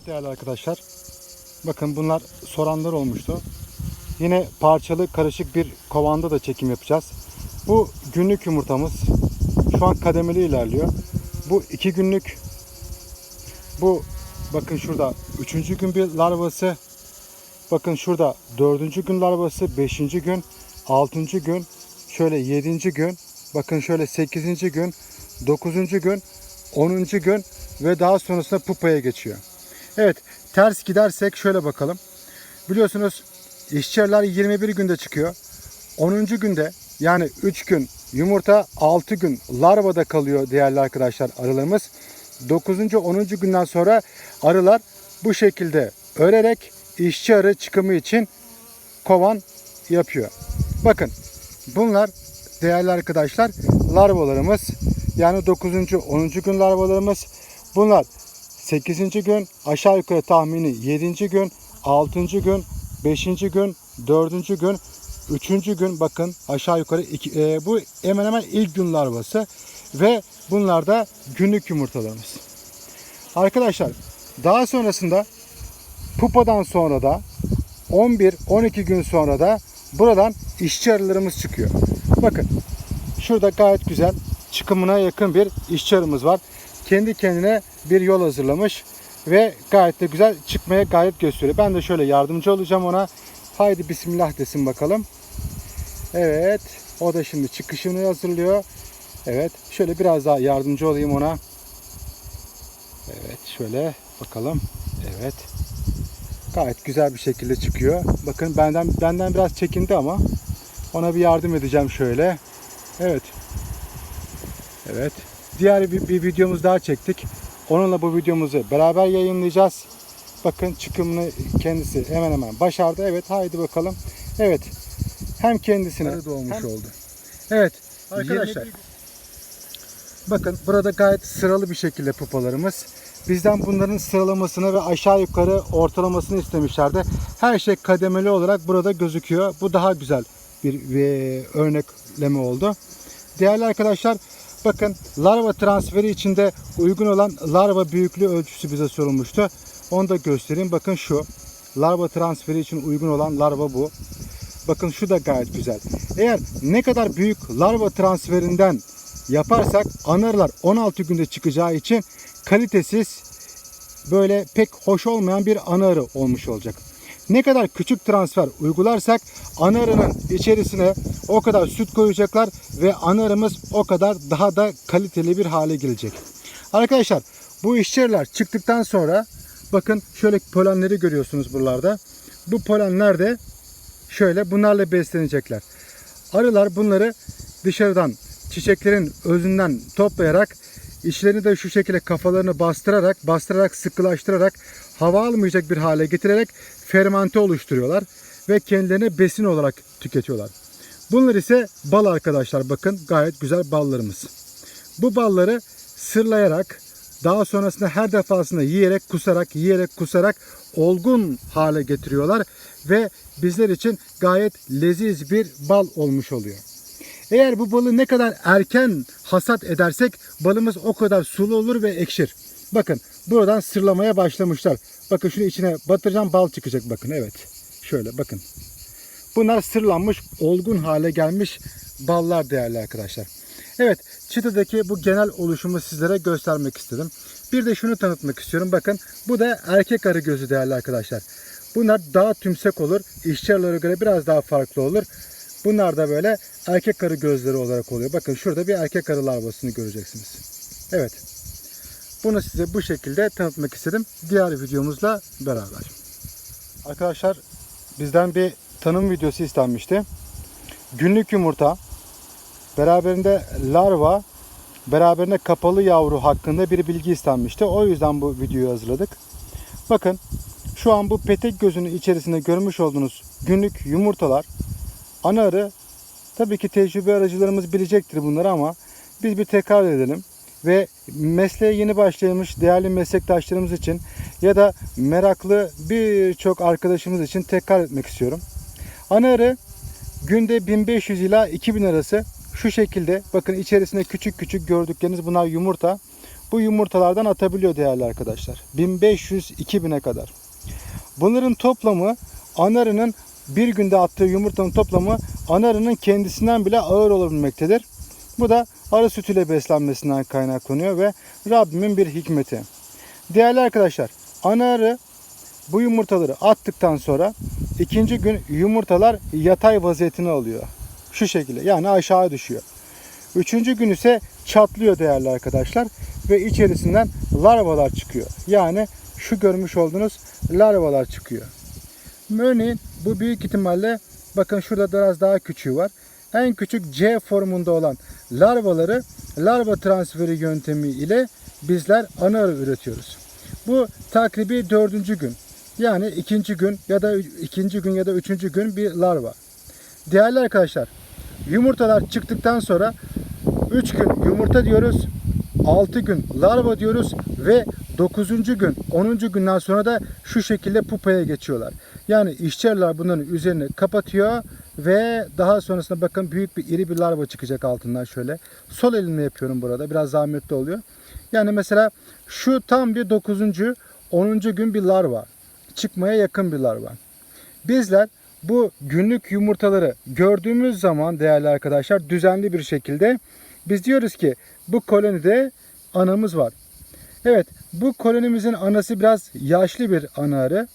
Evet değerli arkadaşlar. Bakın bunlar soranlar olmuştu. Yine parçalı karışık bir kovanda da çekim yapacağız. Bu günlük yumurtamız. Şu an kademeli ilerliyor. Bu iki günlük. Bu bakın şurada üçüncü gün bir larvası. Bakın şurada dördüncü gün larvası, beşinci gün, altıncı gün, şöyle yedinci gün, bakın şöyle sekizinci gün, dokuzuncu gün, onuncu gün ve daha sonrasında pupaya geçiyor. Evet ters gidersek şöyle bakalım. Biliyorsunuz işçiler 21 günde çıkıyor. 10. günde yani 3 gün yumurta 6 gün larvada kalıyor değerli arkadaşlar arılarımız. 9. 10. günden sonra arılar bu şekilde örerek işçi arı çıkımı için kovan yapıyor. Bakın bunlar değerli arkadaşlar larvalarımız. Yani 9. 10. gün larvalarımız. Bunlar 8. gün aşağı yukarı tahmini 7. gün 6. gün 5. gün 4. gün 3. gün bakın aşağı yukarı iki, e, bu hemen hemen ilk gün larvası ve bunlar da günlük yumurtalarımız. Arkadaşlar daha sonrasında pupadan sonra da 11-12 gün sonra da buradan işçi arılarımız çıkıyor. Bakın şurada gayet güzel çıkımına yakın bir işçi arımız var. Kendi kendine bir yol hazırlamış ve gayet de güzel çıkmaya gayet gösteriyor. Ben de şöyle yardımcı olacağım ona. Haydi bismillah desin bakalım. Evet. O da şimdi çıkışını hazırlıyor. Evet. Şöyle biraz daha yardımcı olayım ona. Evet. Şöyle bakalım. Evet. Gayet güzel bir şekilde çıkıyor. Bakın benden benden biraz çekindi ama ona bir yardım edeceğim şöyle. Evet. Evet. Diğer bir, bir videomuz daha çektik. Onunla bu videomuzu beraber yayınlayacağız. Bakın çıkımını kendisi hemen hemen başardı. Evet haydi bakalım. Evet. Hem kendisine doğmuş hem- oldu. Evet. Arkadaşlar. Bakın burada gayet sıralı bir şekilde pupalarımız. Bizden bunların sıralamasını ve aşağı yukarı ortalamasını istemişlerdi. Her şey kademeli olarak burada gözüküyor. Bu daha güzel bir e, örnekleme oldu. Değerli arkadaşlar bakın larva transferi içinde uygun olan larva büyüklüğü ölçüsü bize sorulmuştu. Onu da göstereyim. Bakın şu larva transferi için uygun olan larva bu. Bakın şu da gayet güzel. Eğer ne kadar büyük larva transferinden yaparsak anarlar 16 günde çıkacağı için kalitesiz böyle pek hoş olmayan bir ana arı olmuş olacak. Ne kadar küçük transfer uygularsak ana arının içerisine o kadar süt koyacaklar ve ana arımız o kadar daha da kaliteli bir hale gelecek. Arkadaşlar bu işçiler çıktıktan sonra bakın şöyle polenleri görüyorsunuz buralarda. Bu polenler de şöyle bunlarla beslenecekler. Arılar bunları dışarıdan çiçeklerin özünden toplayarak içlerini de şu şekilde kafalarını bastırarak, bastırarak, sıkılaştırarak hava almayacak bir hale getirerek fermente oluşturuyorlar ve kendilerine besin olarak tüketiyorlar. Bunlar ise bal arkadaşlar bakın gayet güzel ballarımız. Bu balları sırlayarak daha sonrasında her defasında yiyerek kusarak yiyerek kusarak olgun hale getiriyorlar ve bizler için gayet leziz bir bal olmuş oluyor. Eğer bu balı ne kadar erken hasat edersek balımız o kadar sulu olur ve ekşir. Bakın buradan sırlamaya başlamışlar. Bakın şunu içine batıracağım bal çıkacak bakın evet. Şöyle bakın. Bunlar sırlanmış, olgun hale gelmiş ballar değerli arkadaşlar. Evet, çıtadaki bu genel oluşumu sizlere göstermek istedim. Bir de şunu tanıtmak istiyorum. Bakın bu da erkek arı gözü değerli arkadaşlar. Bunlar daha tümsek olur. İşçi arılara göre biraz daha farklı olur. Bunlar da böyle erkek arı gözleri olarak oluyor. Bakın şurada bir erkek arı larvasını göreceksiniz. Evet. Bunu size bu şekilde tanıtmak istedim. Diğer videomuzla beraber. Arkadaşlar bizden bir tanım videosu istenmişti. Günlük yumurta, beraberinde larva, beraberinde kapalı yavru hakkında bir bilgi istenmişti. O yüzden bu videoyu hazırladık. Bakın şu an bu petek gözünün içerisinde görmüş olduğunuz günlük yumurtalar ana arı tabii ki tecrübe aracılarımız bilecektir bunları ama biz bir tekrar edelim ve mesleğe yeni başlamış değerli meslektaşlarımız için ya da meraklı birçok arkadaşımız için tekrar etmek istiyorum. Ana arı günde 1500 ila 2000 arası şu şekilde bakın içerisinde küçük küçük gördükleriniz bunlar yumurta. bu yumurtalardan atabiliyor değerli arkadaşlar. 1500-2000'e kadar. Bunların toplamı anarının bir günde attığı yumurtanın toplamı anarının kendisinden bile ağır olabilmektedir. Bu da arı sütüyle beslenmesinden kaynaklanıyor ve Rabbimin bir hikmeti. Değerli arkadaşlar, ana arı bu yumurtaları attıktan sonra ikinci gün yumurtalar yatay vaziyetini alıyor. Şu şekilde yani aşağı düşüyor. Üçüncü gün ise çatlıyor değerli arkadaşlar ve içerisinden larvalar çıkıyor. Yani şu görmüş olduğunuz larvalar çıkıyor. Örneğin bu büyük ihtimalle bakın şurada biraz daha küçüğü var. En küçük C formunda olan larvaları larva transferi yöntemi ile bizler ana arı üretiyoruz. Bu takribi dördüncü gün. Yani ikinci gün ya da ikinci gün ya da üçüncü gün bir larva. Değerli arkadaşlar, yumurtalar çıktıktan sonra 3 gün yumurta diyoruz, 6 gün larva diyoruz ve 9. gün 10. günden sonra da şu şekilde pupaya geçiyorlar. Yani işçiler bunların üzerini kapatıyor ve daha sonrasında bakın büyük bir iri bir larva çıkacak altından şöyle. Sol elimle yapıyorum burada. Biraz zahmetli oluyor. Yani mesela şu tam bir 9. 10. gün bir larva. Çıkmaya yakın bir larva. Bizler bu günlük yumurtaları gördüğümüz zaman değerli arkadaşlar düzenli bir şekilde biz diyoruz ki bu kolonide anamız var. Evet bu kolonimizin anası biraz yaşlı bir ana arı.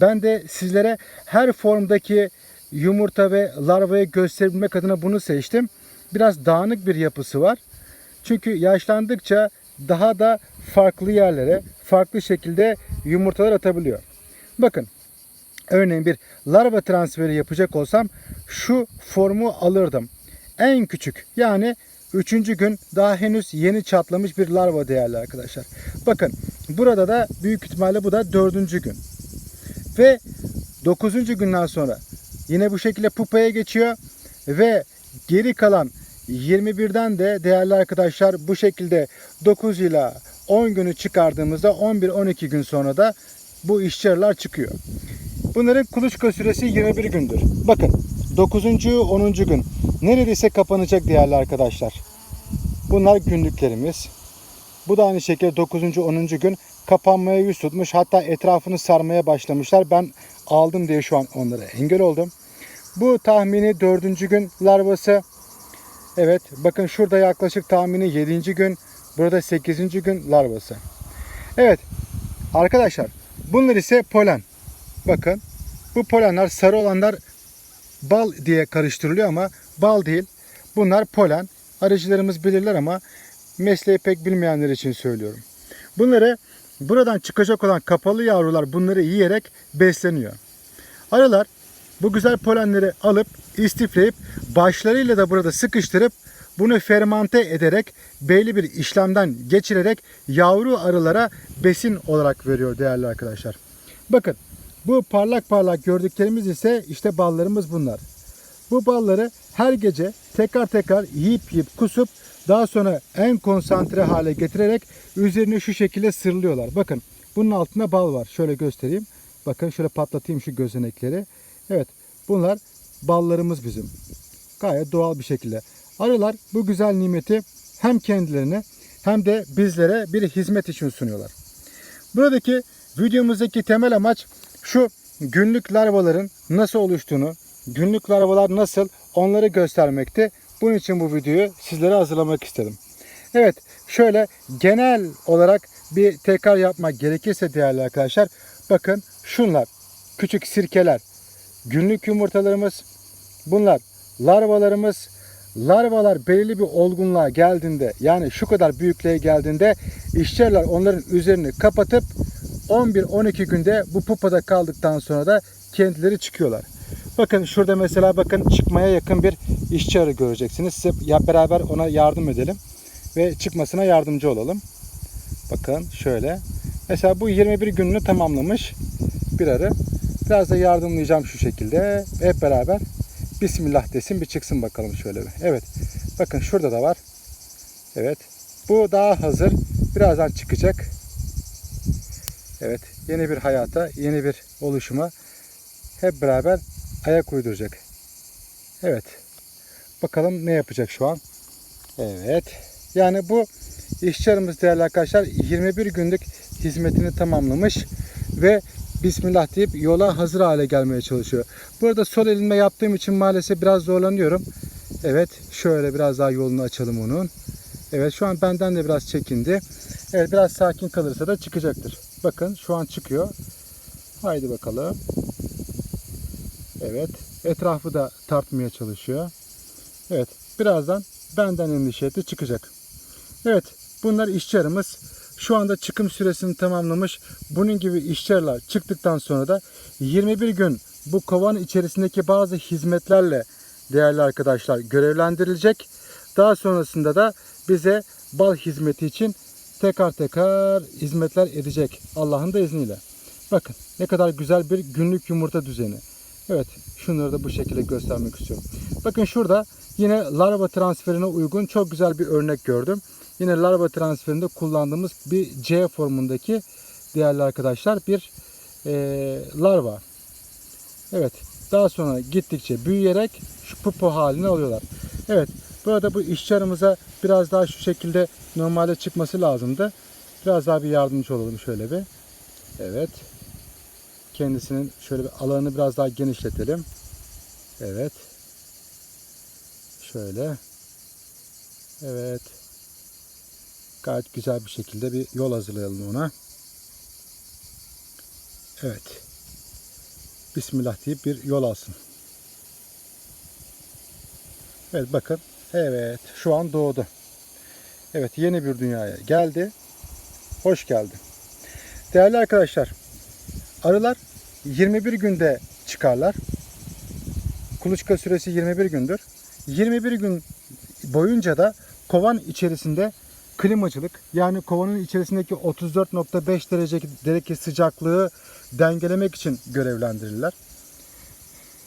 Ben de sizlere her formdaki yumurta ve larvayı gösterebilmek adına bunu seçtim. Biraz dağınık bir yapısı var. Çünkü yaşlandıkça daha da farklı yerlere, farklı şekilde yumurtalar atabiliyor. Bakın, örneğin bir larva transferi yapacak olsam şu formu alırdım. En küçük yani Üçüncü gün daha henüz yeni çatlamış bir larva değerli arkadaşlar. Bakın burada da büyük ihtimalle bu da dördüncü gün. Ve dokuzuncu günden sonra yine bu şekilde pupaya geçiyor. Ve geri kalan 21'den de değerli arkadaşlar bu şekilde 9 ile 10 günü çıkardığımızda 11-12 gün sonra da bu işçiler çıkıyor. Bunların kuluçka süresi 21 gündür. Bakın 9. 10. gün neredeyse kapanacak değerli arkadaşlar. Bunlar günlüklerimiz. Bu da aynı şekilde 9. 10. gün kapanmaya yüz tutmuş. Hatta etrafını sarmaya başlamışlar. Ben aldım diye şu an onlara engel oldum. Bu tahmini 4. gün larvası. Evet bakın şurada yaklaşık tahmini 7. gün. Burada 8. gün larvası. Evet arkadaşlar bunlar ise polen. Bakın bu polenler sarı olanlar bal diye karıştırılıyor ama bal değil. Bunlar polen. Arıcılarımız bilirler ama mesleği pek bilmeyenler için söylüyorum. Bunları buradan çıkacak olan kapalı yavrular bunları yiyerek besleniyor. Arılar bu güzel polenleri alıp istifleyip başlarıyla da burada sıkıştırıp bunu fermante ederek belli bir işlemden geçirerek yavru arılara besin olarak veriyor değerli arkadaşlar. Bakın bu parlak parlak gördüklerimiz ise işte ballarımız bunlar. Bu balları her gece tekrar tekrar yiyip yiyip kusup daha sonra en konsantre hale getirerek üzerine şu şekilde sırlıyorlar. Bakın bunun altında bal var. Şöyle göstereyim. Bakın şöyle patlatayım şu gözenekleri. Evet bunlar ballarımız bizim. Gayet doğal bir şekilde. Arılar bu güzel nimeti hem kendilerine hem de bizlere bir hizmet için sunuyorlar. Buradaki videomuzdaki temel amaç şu günlük larvaların nasıl oluştuğunu, günlük larvalar nasıl onları göstermekti. Bunun için bu videoyu sizlere hazırlamak istedim. Evet şöyle genel olarak bir tekrar yapmak gerekirse değerli arkadaşlar bakın şunlar küçük sirkeler günlük yumurtalarımız bunlar larvalarımız larvalar belirli bir olgunluğa geldiğinde yani şu kadar büyüklüğe geldiğinde işçiler onların üzerini kapatıp 11-12 günde bu pupada kaldıktan sonra da kendileri çıkıyorlar. Bakın şurada mesela bakın çıkmaya yakın bir işçi arı göreceksiniz. Size ya beraber ona yardım edelim ve çıkmasına yardımcı olalım. Bakın şöyle. Mesela bu 21 gününü tamamlamış bir arı. Biraz da yardımlayacağım şu şekilde. Hep beraber Bismillah desin bir çıksın bakalım şöyle bir. Evet. Bakın şurada da var. Evet. Bu daha hazır. Birazdan çıkacak. Evet. Yeni bir hayata, yeni bir oluşuma hep beraber ayak uyduracak. Evet. Bakalım ne yapacak şu an. Evet. Yani bu İşçi arımız değerli arkadaşlar 21 günlük hizmetini tamamlamış ve Bismillah deyip yola hazır hale gelmeye çalışıyor. Burada sol elimle yaptığım için maalesef biraz zorlanıyorum. Evet şöyle biraz daha yolunu açalım onun. Evet şu an benden de biraz çekindi. Evet biraz sakin kalırsa da çıkacaktır. Bakın şu an çıkıyor. Haydi bakalım. Evet etrafı da tartmaya çalışıyor. Evet birazdan benden endişeli çıkacak. Evet bunlar işçi arımız. Şu anda çıkım süresini tamamlamış. Bunun gibi işçi arılar çıktıktan sonra da 21 gün bu kovanın içerisindeki bazı hizmetlerle değerli arkadaşlar görevlendirilecek. Daha sonrasında da bize bal hizmeti için tekrar tekrar hizmetler edecek Allah'ın da izniyle. Bakın ne kadar güzel bir günlük yumurta düzeni. Evet şunları da bu şekilde göstermek istiyorum. Bakın şurada yine larva transferine uygun çok güzel bir örnek gördüm. Yine larva transferinde kullandığımız bir C formundaki değerli arkadaşlar bir eee, larva. Evet daha sonra gittikçe büyüyerek şu pupo halini alıyorlar. Evet burada bu işçi arımıza biraz daha şu şekilde normalde çıkması lazımdı. Biraz daha bir yardımcı olalım şöyle bir. Evet. Kendisinin şöyle bir alanını biraz daha genişletelim. Evet. Şöyle. Evet. Gayet güzel bir şekilde bir yol hazırlayalım ona. Evet. Bismillah deyip bir yol alsın. Evet bakın. Evet şu an doğdu. Evet yeni bir dünyaya geldi. Hoş geldi. Değerli arkadaşlar arılar 21 günde çıkarlar. Kuluçka süresi 21 gündür. 21 gün boyunca da kovan içerisinde klimacılık yani kovanın içerisindeki 34.5 derece derece sıcaklığı dengelemek için görevlendirirler.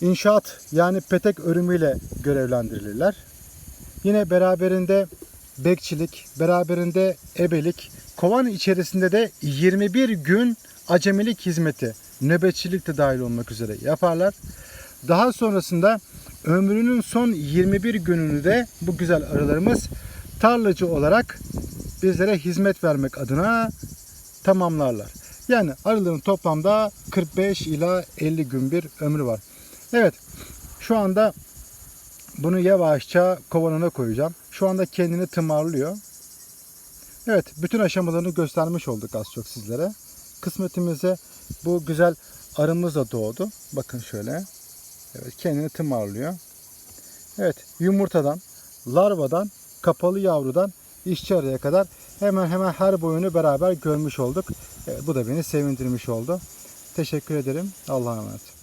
İnşaat yani petek örümüyle görevlendirilirler. Yine beraberinde bekçilik, beraberinde ebelik, kovan içerisinde de 21 gün acemilik hizmeti, nöbetçilik de dahil olmak üzere yaparlar. Daha sonrasında ömrünün son 21 gününü de bu güzel arılarımız tarlacı olarak bizlere hizmet vermek adına tamamlarlar. Yani arıların toplamda 45 ila 50 gün bir ömrü var. Evet şu anda bunu yavaşça kovanına koyacağım. Şu anda kendini tımarlıyor. Evet bütün aşamalarını göstermiş olduk az çok sizlere. Kısmetimize bu güzel arımız da doğdu. Bakın şöyle. Evet kendini tımarlıyor. Evet yumurtadan, larvadan, kapalı yavrudan işçi arıya kadar hemen hemen her boyunu beraber görmüş olduk. Evet, bu da beni sevindirmiş oldu. Teşekkür ederim. Allah'a emanet.